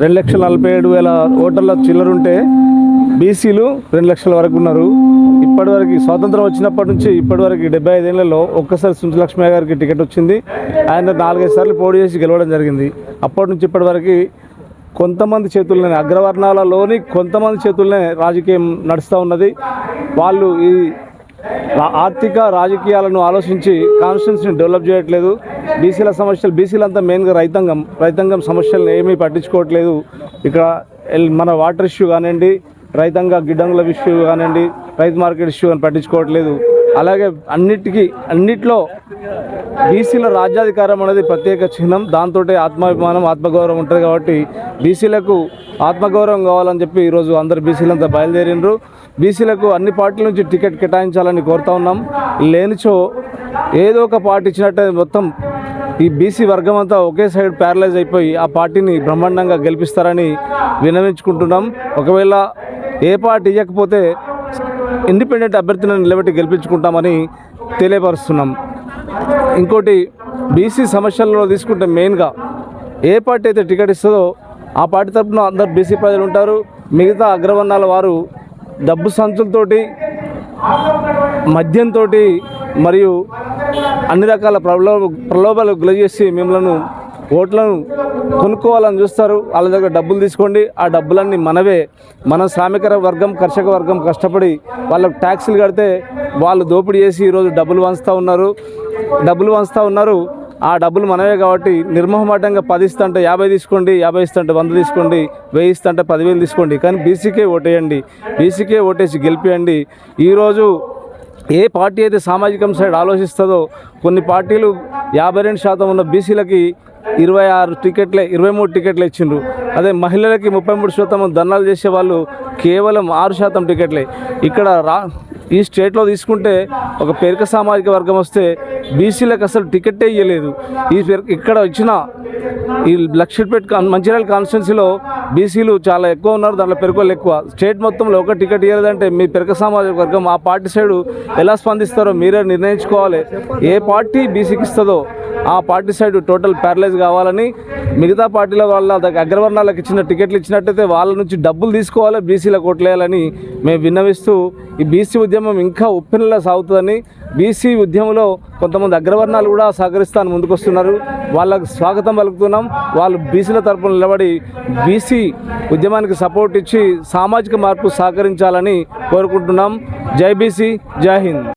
రెండు లక్షల నలభై ఏడు వేల ఓటర్ల చిల్లరుంటే బీసీలు రెండు లక్షల వరకు ఉన్నారు. ఇప్పటివరకు స్వాతంత్రం వచ్చినప్పటి నుంచి ఇప్పటివరకు డెబ్బై ఐదేళ్ళలో ఒక్కసారి సుంచు గారికి టికెట్ వచ్చింది. ఆయన నాలుగైదు సార్లు పోటీ చేసి గెలవడం జరిగింది. అప్పటి నుంచి ఇప్పటివరకు కొంతమంది చేతుల్లోనే అగ్రవర్ణాలలోని కొంతమంది చేతుల్లోనే రాజకీయం నడుస్తూ ఉన్నది. వాళ్ళు ఈ ఆర్థిక రాజకీయాలను ఆలోచించి కాన్స్టిట్యూన్సీని డెవలప్ చేయట్లేదు. బీసీల సమస్యలు బీసీలంతా మెయిన్గా రైతాంగం రైతాంగం సమస్యలను ఏమీ పట్టించుకోవట్లేదు. ఇక్కడ ఎల్- మన వాటర్ ఇష్యూ కానివ్వండి రైతాంగ గిడ్డంగుల ఇష్యూ కానివ్వండి రైతు మార్కెట్ ఇష్యూ అని పట్టించుకోవట్లేదు. అలాగే అన్నిటికీ అన్నిట్లో బీసీల రాజ్యాధికారం అనేది ప్రత్యేక చిహ్నం. దాంతో ఆత్మాభిమానం ఆత్మగౌరవం ఉంటుంది కాబట్టి బీసీలకు ఆత్మగౌరవం కావాలని చెప్పి ఈరోజు అందరు బీసీలంతా బయలుదేరినరు బీసీలకు అన్ని పార్టీల నుంచి టికెట్ కేటాయించాలని కోరుతా ఉన్నాం. లేనిచో ఏదో ఒక పార్టీ ఇచ్చినట్టే మొత్తం ఈ బీసీ వర్గం అంతా ఒకే సైడ్ ప్యారలైజ్ అయిపోయి ఆ పార్టీని బ్రహ్మాండంగా గెలిపిస్తారని విన్నవించుకుంటున్నాం. ఒకవేళ ఏ పార్టీ ఇవ్వకపోతే ఇండిపెండెంట్ అభ్యర్థిని నిలబెట్టి గెలిపించుకుంటామని తెలియపరుస్తున్నాం. ఇంకోటి బీసీ సమస్యల్లో తీసుకుంటే మెయిన్గా ఏ పార్టీ అయితే టికెట్ ఇస్తుందో ఆ పార్టీ తరఫున అందరు బీసీ ప్రజలు ఉంటారు. మిగతా అగ్రవర్ణాల వారు డబ్బు సంచులతోటి మద్యంతో మరియు అన్ని రకాల ప్రలోభ ప్రలోభాలు గులచేసి మిమ్మల్ని ఓట్లను కొనుక్కోవాలని చూస్తారు. వాళ్ళ దగ్గర డబ్బులు తీసుకోండి. ఆ డబ్బులన్నీ మనవే. మన శ్రామిక వర్గం కర్షక వర్గం కష్టపడి వాళ్ళకు ట్యాక్సులు కడితే వాళ్ళు దోపిడీ చేసి ఈరోజు డబ్బులు వంచుతూ ఉన్నారు. డబ్బులు వంచుతూ ఉన్నారు. ఆ డబ్బులు మనవే కాబట్టి నిర్మోహమాటంగా పది ఇస్తుంటే యాభై తీసుకోండి యాభై ఇస్తుంటే వంద తీసుకోండి వెయ్యి ఇస్తుంటే పదివేలు తీసుకోండి. కానీ బీసీకే ఓటేయండి. బీసీకే ఓటేసి గెలిపేయండి. ఈరోజు ఏ పార్టీ అయితే సామాజికం సైడ్ ఆలోచిస్తుందో కొన్ని పార్టీలు యాభై రెండు శాతం ఉన్న బీసీలకి ఇరవై ఆరు టికెట్లే ఇరవై మూడు టికెట్లు ఇచ్చిండ్రు. అదే మహిళలకి ముప్పై మూడు శాతం ధర్నాలు చేసే వాళ్ళు కేవలం ఆరు శాతం టికెట్లే. ఇక్కడ రా ఈ స్టేట్లో తీసుకుంటే ఒక పేరిక సామాజిక వర్గం వస్తే బీసీలకు అసలు టికెట్టే ఇవ్వలేదు ఈ ఇక్కడ వచ్చిన ఈ లక్షపేట్ మంచిర్యాల కాన్స్టిట్యున్సీలో బీసీలు చాలా ఎక్కువ ఉన్నారు దాంట్లో పెరుగులు ఎక్కువ. స్టేట్ మొత్తంలో ఒక టికెట్ ఇవ్వలేదంటే మీ పెరక సామాజిక వర్గం ఆ పార్టీ సైడు ఎలా స్పందిస్తారో మీరే నిర్ణయించుకోవాలి. ఏ పార్టీ బీసీకి ఇస్తుందో ఆ పార్టీ సైడ్ టోటల్ ప్యారలైజ్ కావాలని మిగతా పార్టీల వాళ్ళ దగ్గర అగ్రవర్ణాలకు ఇచ్చిన టికెట్లు ఇచ్చినట్టయితే వాళ్ళ నుంచి డబ్బులు తీసుకోవాలి బీసీలకు ఓట్లేయాలని మేము విన్నవిస్తూ ఈ బీసీ ఉద్యమం ఇంకా ఉప్పెనలా సాగుతుందని బీసీ ఉద్యమంలో కొంతమంది అగ్రవర్ణాలు కూడా సహకరిస్తాను ముందుకొస్తున్నారు. వాళ్ళకు స్వాగతం పలుకుతున్నాం. వాళ్ళు బీసీల తరపున నిలబడి బీసీ ఉద్యమానికి సపోర్ట్ ఇచ్చి సామాజిక మార్పు సహకరించాలని కోరుకుంటున్నాం. జై బీసీ జై హింద్.